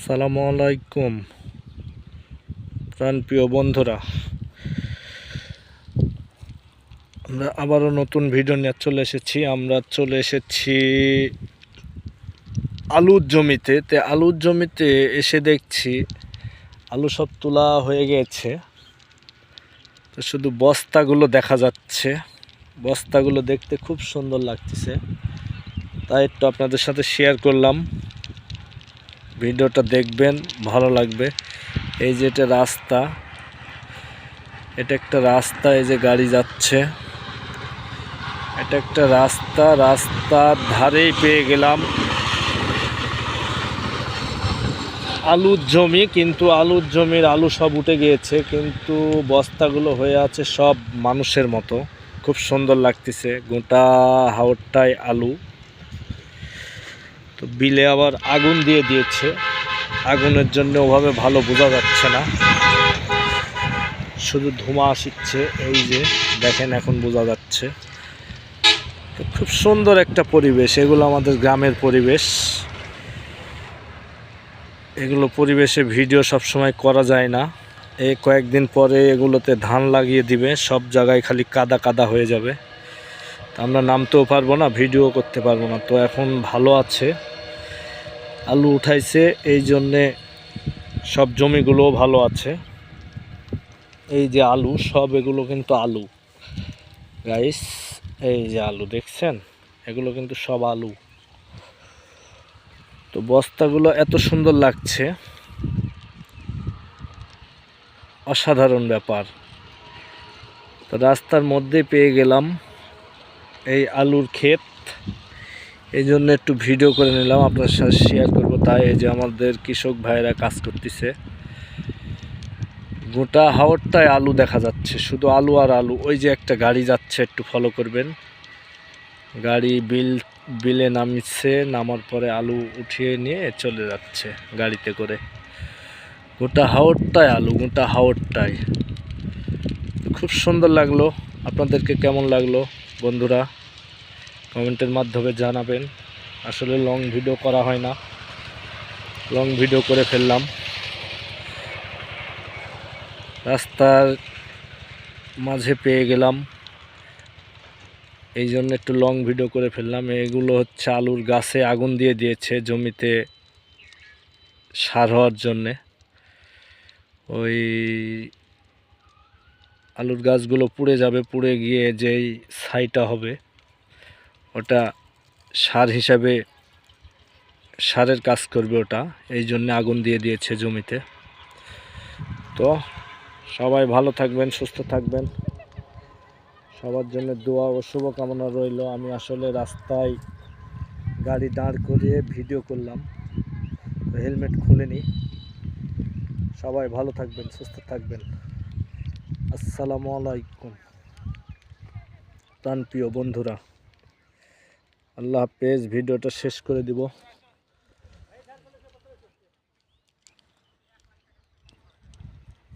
আসসালামু আলাইকুম, প্রাণপ্রিয় বন্ধুরা। আমরা আবারও নতুন ভিডিও নিয়ে চলে এসেছি। আমরা চলে এসেছি আলুর জমিতে। তে আলুর জমিতে এসে দেখছি আলু সব তোলা হয়ে গেছে। তো শুধু বস্তাগুলো দেখা যাচ্ছে। বস্তাগুলো দেখতে খুব সুন্দর লাগতেছে। তাই একটু আপনাদের সাথে শেয়ার করলাম। ভিডিওটা দেখবেন, ভালো লাগবে। এই যে এটা রাস্তা, এটা একটা রাস্তা, এই যে গাড়ি যাচ্ছে। এটা একটা রাস্তা, রাস্তার ধারেই পেয়ে গেলাম। আলুর জমি, কিন্তু আলুর জমির আলু সব উঠে গিয়েছে, কিন্তু বস্তাগুলো হয়ে আছে সব মানুষের মতো। খুব সুন্দর লাগতেছে, গোটা হাওড়টায় আলু। তো বিলে আবার আগুন দিয়ে দিয়েছে। আগুনের জন্য ওভাবে ভালো বোঝা যাচ্ছে না। শুধু ধোঁয়া আসছে, এই যে দেখেন এখন বোঝা যাচ্ছে। তো খুব সুন্দর একটা পরিবেশ, এগুলো আমাদের গ্রামের পরিবেশ। এগুলো পরিবেশে ভিডিও সব সময় করা যায় না। এই কয়েকদিন পরে এগুলোতে ধান লাগিয়ে দিবে, সব জায়গায় খালি কাদা কাদা হয়ে যাবে। আমরা নামতেও পারব না, ভিডিও করতে পারব না। তো এখন ভালো আছে। আলু উঠাইছে, এই জন্যে সব জমিগুলোও ভালো আছে। এই যে আলু, সব এগুলো কিন্তু আলু। রাইস এই যে আলু দেখছেন? এগুলো কিন্তু সব আলু। তো বস্তাগুলো এত সুন্দর লাগছে। অসাধারণ ব্যাপার। তো রাস্তার মধ্যে পেয়ে গেলাম এই আলুর ক্ষেত। এই জন্য একটু ভিডিও করে নিলাম আপনার সাথে শেয়ার করব। তাই এই যে আমাদের কৃষক ভাইরা কাজ করতেছে। গোটা হাওড়টায় আলু দেখা যাচ্ছে, শুধু আলু আর আলু। ওই যে একটা গাড়ি যাচ্ছে, একটু ফলো করবেন। গাড়ি বিল, বিলে নামিচ্ছে নামার পরে আলু উঠিয়ে নিয়ে চলে যাচ্ছে গাড়িতে করে। গোটা হাওড়টায় আলু, গোটা হাওড়টায় খুব সুন্দর লাগল। আপনাদেরকে কেমন লাগল বন্ধুরা? কমেন্টের মাধ্যমে জানাবেন। আসলে লং ভিডিও করা হয় না। লং ভিডিও করে ফেললাম। রাস্তার মাঝে পেয়ে গেলাম। এই জন্য একটু লং ভিডিও করে ফেললাম। এগুলো হচ্ছে আলুর গাছে আগুন দিয়ে দিয়েছে জমিতে সার হওয়ার জন্যে। ওই আলুর গাছগুলো পুড়ে যাবে, পুড়ে গিয়ে যেই ছাইটা হবে। ওটা সার হিসাবে সারের কাজ করবে ওটা, এই জন্য আগুন দিয়ে দিয়েছে জমিতে। তো সবাই ভালো থাকবেন, সুস্থ থাকবেন। সবার জন্য দোয়া ও শুভকামনা রইল। আমি আসলে রাস্তায় গাড়ি দাঁড় করিয়ে ভিডিও করলাম হেলমেট খুলেনি সবাই ভালো থাকবেন, সুস্থ থাকবেন। আসসালামু আলাইকুম, প্রাণপ্রিয় বন্ধুরা। আল্লাহ হাফেজ ভিডিওটা শেষ করে দিব।